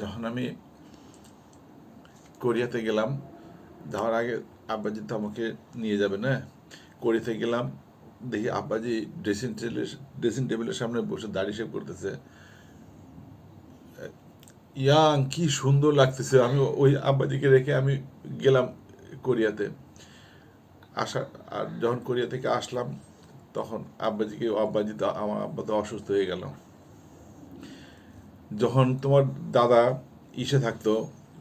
যখন আমি কোরিয়াতে গেলাম, যাওয়ার আগে আব্বাজি তো আমাকে নিয়ে যাবে, না? কোরিয়াতে গেলাম, দেখি আব্বাজি ড্রেসিং টেবিলের ড্রেসিং টেবিলের সামনে বসে দাড়ি শেভ করতেছে। ইয়াং, কি সুন্দর লাগতেছে। আমি ওই আব্বাজিকে রেখে আমি গেলাম কোরিয়াতে। আসা, আর যখন কোরিয়া থেকে আসলাম, তখন আব্বাজিকে, আব্বাজি তো, আমার আব্বা তো অসুস্থ হয়ে গেল। যখন তোমার দাদা ইসে থাকতো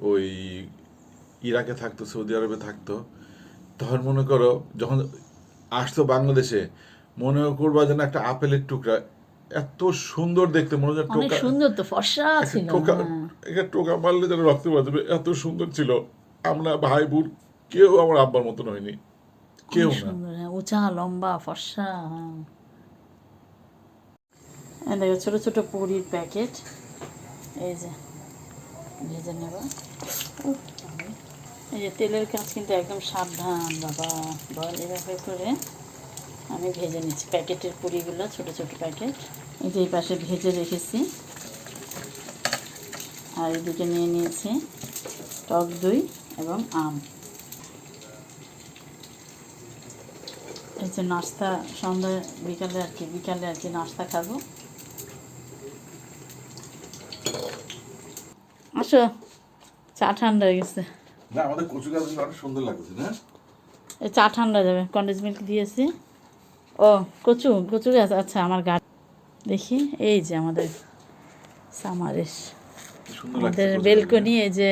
ওই ইরাকে থাকতো সৌদি আরবে থাকতো তখন মনে করো যখন আসতো বাংলাদেশে মনে করবা যেন একটা আপেলের টুকরা এত সুন্দর দেখতে মনে অনেক টোকা সুন্দর তো ফর্সা ছিল টোকা হ্যাঁ। একটা টোকা মারলে যেন রক্ত বাঁচবে এত সুন্দর ছিল। আমরা ভাই বোন কেউ আমার আব্বার মতন হয়নি কেউ না। হ্যাঁ উঁচা লম্বা ফর্সা হ্যাঁ। ছোট ছোট পুরির প্যাকেট এই যে ভেজে নেব। এই যে তেলের কাজ কিন্তু একদম সাবধান বাবা। বল এভাবে করে আমি ভেজে নিচ্ছি। প্যাকেটের পুরিগুলো ছোট ছোট প্যাকেট। এই যে এই পাশে ভেজে রেখেছি। আর এদিকে নিয়ে নিয়েছি টক দই এবং আম। এই যে নাস্তা সন্ধ্যা বিকালে আর কি বিকালে আর কি নাস্তা খাব। আসো। চা ঠান্ডা হয়ে গেছে। না আমাদের কচু গাছ অনেক সুন্দর লাগছে না? চা ঠান্ডা যাবে কন্ডেন্স মিল্ক দিয়েছি। ও কচু কচু গাছ আচ্ছা আমার গাছ দেখি এই যে আমাদের সামারেশ। আমাদের বেলকনি এই যে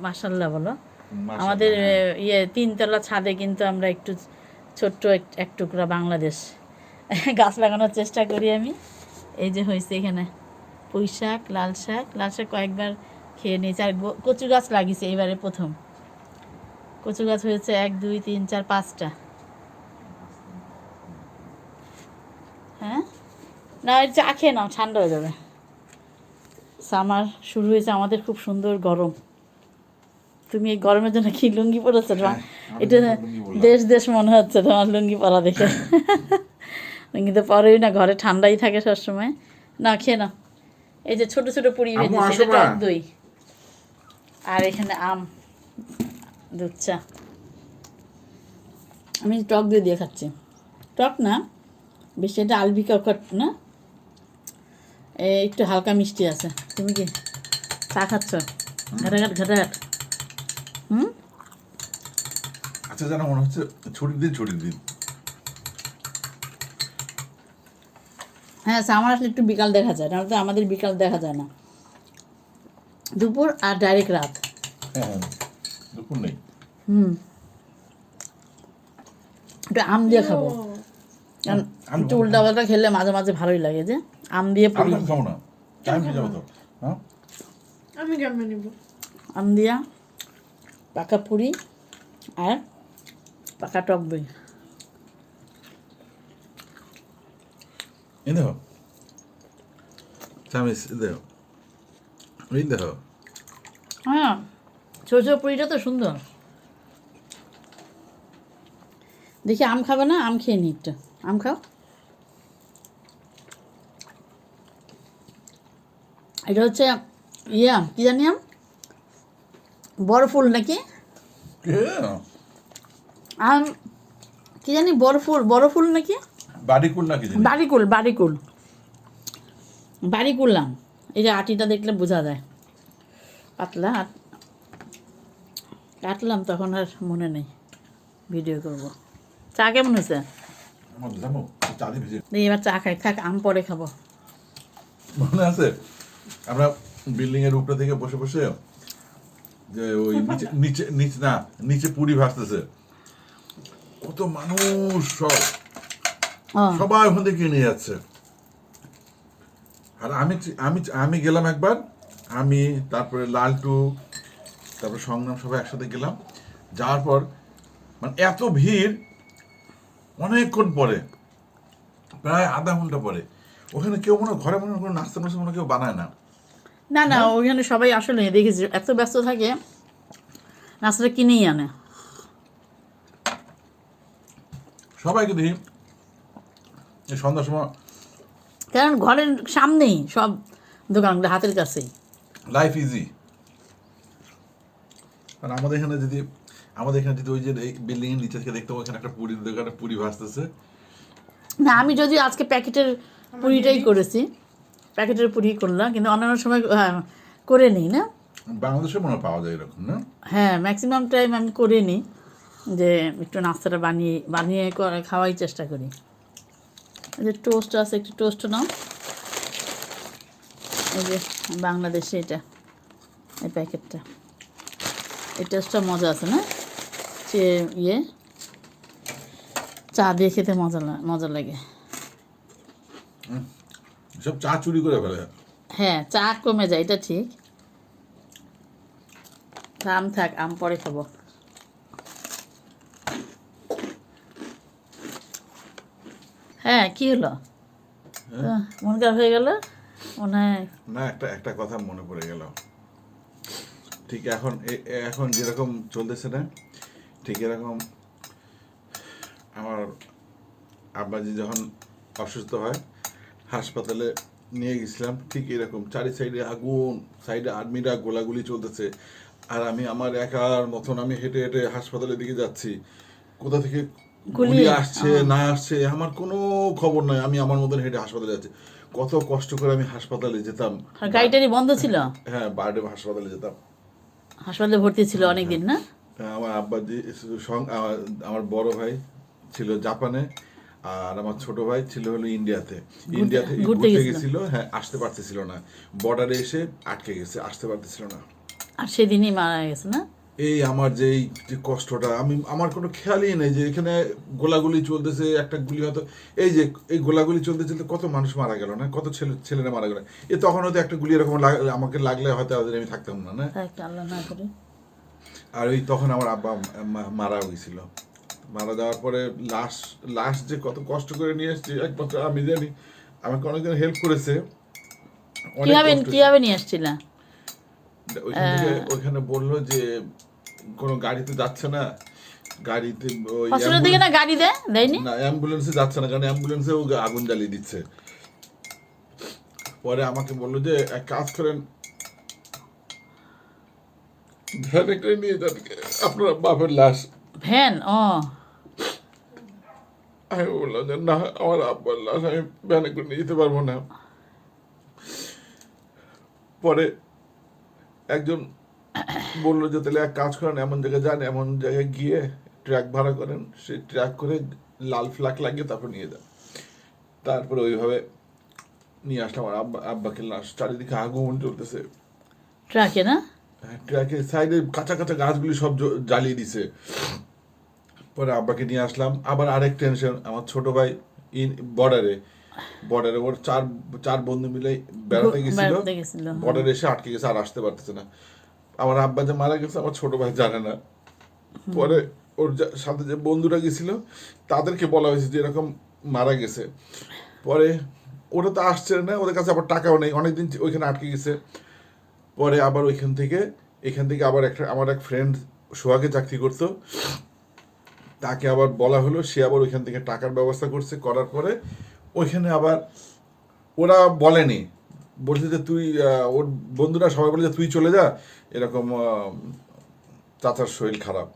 মাসাল্লাহ বলো। আমাদের ইয়ে তিনতলা ছাদে কিন্তু আমরা একটু ছোট্ট এক- এক টুকরা বাংলাদেশ। গাছ লাগানোর চেষ্টা করি আমি। এই যে হয়েছে এখানে পুঁই শাক লাল শাক লাল শাক কয়েকবার খেয়ে নিয়েছি আর কচু গাছ লাগিয়েছে এবারে প্রথম। কচু গাছ হয়েছে এক দুই তিন চার পাঁচটা। হ্যাঁ? না চা খেয়ে নাও ঠান্ডা হয়ে যাবে। সামার শুরু হয়েছে আমাদের খুব সুন্দর গরম। তুমি এই গরমের জন্য কি লুঙ্গি পরেছো তোমার হ্যাঁ, এটা তো লুঙ্গি পরলাম। দেশ দেশ মনে হচ্ছে তোমার লুঙ্গি পরা দেখে। লুঙ্গি তো পরেই না ঘরে ঠান্ডাই থাকে সবসময়। না খেয়ে না এই যে ছোট ছোট পুরি ভেজেছি এটা টক দই। আর এখানে আম দুধ চা। আমি টক দই দিয়ে খাচ্ছি। টক না বেশি এটা আলবিকা কট না? এ, একটু হালকা মিষ্টি আছে। তুমি কি চা খাচ্ছ? ঘাটাঘাট ঘাটাঘাট। হুম? আচ্ছা যেন মনে হচ্ছে ছুটির দিন ছুটির দিন। হ্যাঁ আমার আসলে একটু বিকাল দেখা যায় নাহলে তো আমাদের বিকাল দেখা যায় না। দুপুর আর ডাইরেক্ট রাত। হ্যাঁ হ্যাঁ দুপুর নেই। হুম। একটু আম দিয়ে খাব। কারণ আম- একটু উল্টা পাল্টা খেলে মাঝে মাঝে ভালোই লাগে যে আম দিয়ে আমি পুরি। খাব না। হয়ে যাব তো। হ্যাঁ? আমি কেমন নিব? আম দিয়া পাকা পুরি আর পাকা টক দই। দেখো। চামিস দেখো। এই দেখো। হ্যাঁ ছোট ছোট পুরিটা তো সুন্দর। দেখি আম খাবে না? আম খেয়ে নি একটু। আম খাও। এটা হচ্ছে ইয়া কি জানি আম? বড় ফুল নাকি। আম কি জানি বড় ফুল বড় ফুল নাকি বাড়ি কুল নাকি বাড়িকুল বাড়িকুল। বাড়িকুল আম। এই যে আটিটা দেখলে বোঝা যায়। পাতলা কাটলাম তখন আর মনে নেই। ভিডিও করব। চা কেমন হয়েছে? এবার চা খাই থাক আম পরে খাব। মনে আছে? আমরা বিল্ডিং এর উপরে থেকে বসে বসে যে ওই নিচে নিচে নিচে না নিচে পুরি ভাসতেছে। কত মানুষ সব। সবাই ওখান থেকে নিয়ে যাচ্ছে। আর আমি আমি আমি গেলাম একবার আমি তারপরে লালটু তারপরে সংগ্রাম সবাই একসাথে গেলাম। যাওয়ার পর মানে এত ভিড় অনেকক্ষণ পরে প্রায় আধা ঘণ্টা পরে। ওখানে কেউ মনে ঘরে মনে কোনো নাস্তা মাস্তা মনে কেউ বানায় না। না না ওইখানে সবাই আসলে দেখেছি এত ব্যস্ত থাকে নাস্তাটা কিনেই আনে। সবাইকে দেখি সন্ধ্যার সময় কারণ ঘরের সামনেই সব দোকানগুলো হাতের কাছেই। লাইফ ইজি কারণ আমাদের এখানে যদি আমাদের এখানে যদি ওই যে এই বিল্ডিং এর নিচে থেকে দেখতে এখানে একটা পুরি দোকানে পুরি ভাসতেছে না আমি যদি আজকে প্যাকেটের পুরিটাই করেছি। প্যাকেটের পুরি করলাম কিন্তু অন্যান্য সময় করে নিই না? বাংলাদেশে মনে পাওয়া যায় এরকম না? হ্যাঁ ম্যাক্সিমাম টাইম আমি করে নিই যে একটু নাস্তাটা বানিয়ে বানিয়ে করে খাওয়াই চেষ্টা করি। যে টোস্ট আছে একটু টোস্ট নাও। এই যে বাংলাদেশে এটা এই প্যাকেটটা। এই টোস্টটা মজা আছে না? সে ইয়ে চা দিয়ে খেতে মজা মজা লাগে। সব চা চুরি করে ফেলে। হ্যাঁ চা কমে যায় এটা ঠিক। আম থাক আম পরে খাব। হ্যাঁ কি হলো? মন খারাপ হয়ে গেল? মনে না একটা একটা কথা মনে পড়ে গেল। ঠিক এখন এখন যেরকম চলতেছে না ঠিক এরকম আমার আব্বাজি যখন অসুস্থ হয় হাসপাতালে নিয়ে গেছিলাম ঠিক এরকম চারি সাইডে আগুন সাইডে আর্মিরা গোলাগুলি চলতেছে আর আমি আমার একার মতন আমি হেঁটে হেঁটে হাসপাতালের দিকে যাচ্ছি। কোথা থেকে গুলি, আসছে না আসছে আমার কোনো খবর নাই। আমি আমার মতন হেঁটে হাসপাতালে যাচ্ছি। কত কষ্ট করে আমি হাসপাতালে যেতাম। গাড়িটারি বন্ধ ছিল? হ্যাঁ বার্ডে হাসপাতালে যেতাম। হাসপাতালে ভর্তি ছিল অনেক দিন না? হ্যাঁ, আমার আব্বাজি সং- আমার আমার বড় ভাই ছিল জাপানে আর আমার ছোট ভাই ছিল হলো ইন্ডিয়াতে। ইন্ডিয়া থেকে ঘুরতে। গেছিল? হ্যাঁ আসতে পারতেছিল না। বর্ডারে এসে আটকে গেছে আসতে পারতেছিল না। আর সেদিনই মারা গেছে না? এই আমার যে এই যে কষ্টটা আমি আমার কোনো খেয়ালই নেই যে এখানে গোলাগুলি চলতেছে একটা গুলি হয়তো এই যে এই গোলাগুলি চলতে চলতে কত মানুষ মারা গেল না? কত ছেলে ছেলেরা মারা গেল। এ তখন হয়তো একটা গুলি এরকম আমাকে লাগলে হয়তো আমি থাকতাম না না? আল্লাহ না আর ওই তখন আমার আব্বা মারা গেছিল মারা যাওয়ার পরে লাশ লাশ যে কত কষ্ট করে নিয়ে এসছি একমাত্র আমি জানি। আমাকে অনেকজন হেল্প করেছে। কীভাবে কীভাবে নিয়ে আসছিলা ওইখানে বলল যে কোনো গাড়িতে যাচ্ছে না গাড়িতে হসপিটাল থেকে না গাড়ি দেয়? দেয়নি? না অ্যাম্বুলেন্সে যাচ্ছে না কারণ অ্যাম্বুলেন্সে ও আগুন জ্বালিয়ে দিচ্ছে। পরে আমাকে বলল যে এক কাজ করেন। ভ্যানে করে নিয়ে যান আপনার বাপের লাশ। ভ্যান ও। আমি বললাম যে না আমার আব্বার লাশ আমি ভ্যানে করে নিয়ে যেতে পারব না। পরে একজন বলল যে তাহলে এক কাজ করেন এমন জায়গায় যান এমন জায়গায় গিয়ে ট্র্যাক ভাড়া করেন সেই ট্র্যাক করে লাল ফ্ল্যাগ লাগিয়ে তারপর নিয়ে যান। তারপরে ওইভাবে নিয়ে আসলাম আমার আব্বা আব্বাকে লাশ চারিদিকে আগুন চলতেছে ট্রাকে না? ট্র্যাকের সাইডে কাঁচা কাঁচা গাছগুলি সব জ্বালিয়ে দিছে। পরে আব্বাকে নিয়ে আসলাম। আবার আরেক টেনশন আমার ছোট ভাই ইন বর্ডারে বর্ডারে ওর চার চার বন্ধু মিলে বেড়াতে গেছিল। হ্যাঁ। বর্ডারে এসে আটকে গেছে আর আসতে পারতেছে না। আমার আব্বা যে মারা গেছে আমার ছোট ভাই জানে না। পরে ওর সাথে যে বন্ধুরা গেছিল তাদেরকে বলা হয়েছে যে এরকম মারা গেছে। পরে ওরা তো আসছে না ওদের কাছে আবার টাকাও নেই। অনেকদিন ওইখানে আটকে গেছে। পরে আবার ওইখান থেকে এখান থেকে আবার একটা আমার এক ফ্রেন্ড সোহাগে চাকরি করতো। তাকে আবার বলা হলো সে আবার ওইখান থেকে টাকার ব্যবস্থা করছে। করার পরে ওইখানে আবার ওরা বলেনি। বলছে যে তুই ওর বন্ধুরা সবাই বলে যে তুই চলে যা এরকম চাচার শরীর খারাপ।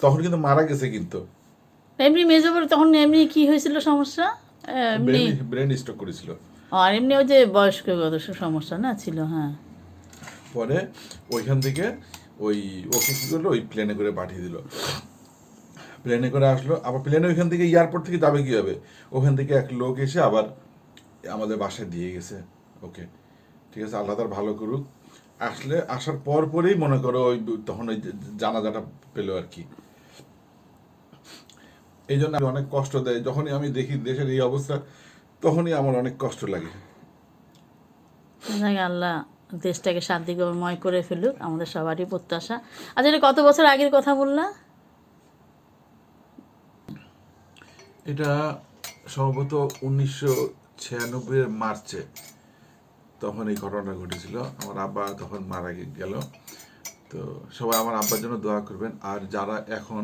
তখন কিন্তু মারা গেছে কিন্তু। এমনি মেজো বলে তখন এমনি কি হয়েছিল সমস্যা? এমনি ব্রেন ব্রেন স্ট্রোক করেছিল। আর এমনি ওই যে বয়স্কগত সমস্যা না ছিল হ্যাঁ। পরে ওইখান থেকে ওই ওকে কী করল? ওই প্লেনে করে পাঠিয়ে দিল। প্লেনে করে আসলো। আবার প্লেনে ওইখান থেকে এয়ারপোর্ট থেকে যাবে কী হবে ওখান থেকে এক লোক এসে আবার আমাদের বাসায় দিয়ে গেছে। ওকে ঠিক আছে, আল্লাহ তার ভালো করুক। আসলে আসার পর পরেই মনে করো ওই তখন ওই জানাজাটা পেল আর কি। এই জন্য অনেক কষ্ট দেয়। যখনই আমি দেখি দেশের এই অবস্থা, তখনই আমার অনেক কষ্ট লাগে। আল্লাহ দেশটাকে শান্তিময় করে ফেলুক, আমাদের সবারই প্রত্যাশা। আচ্ছা কত বছর আগের কথা বললা? এটা সম্ভবত উনিশশো ছিয়ানব্বইয়ের মার্চে তখন এই ঘটনাটা ঘটেছিল। আমার আব্বা তখন মারা গেল। তো সবাই আমার আব্বার জন্য দোয়া করবেন। আর যারা এখন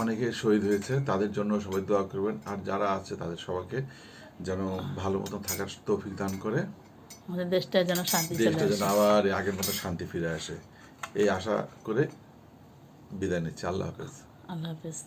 অনেকে শহীদ হয়েছে তাদের জন্য সবাই দোয়া করবেন। আর যারা আছে তাদের সবাইকে যেন ভালো মতন থাকার তৌফিক দান করে। আমাদের দেশটা যেন শান্তি দেশটা যেন আবার আগের মতো শান্তি ফিরে আসে। এই আশা করে বিদায় নিচ্ছি। আল্লাহ হাফেজ। আল্লাহ হাফেজ।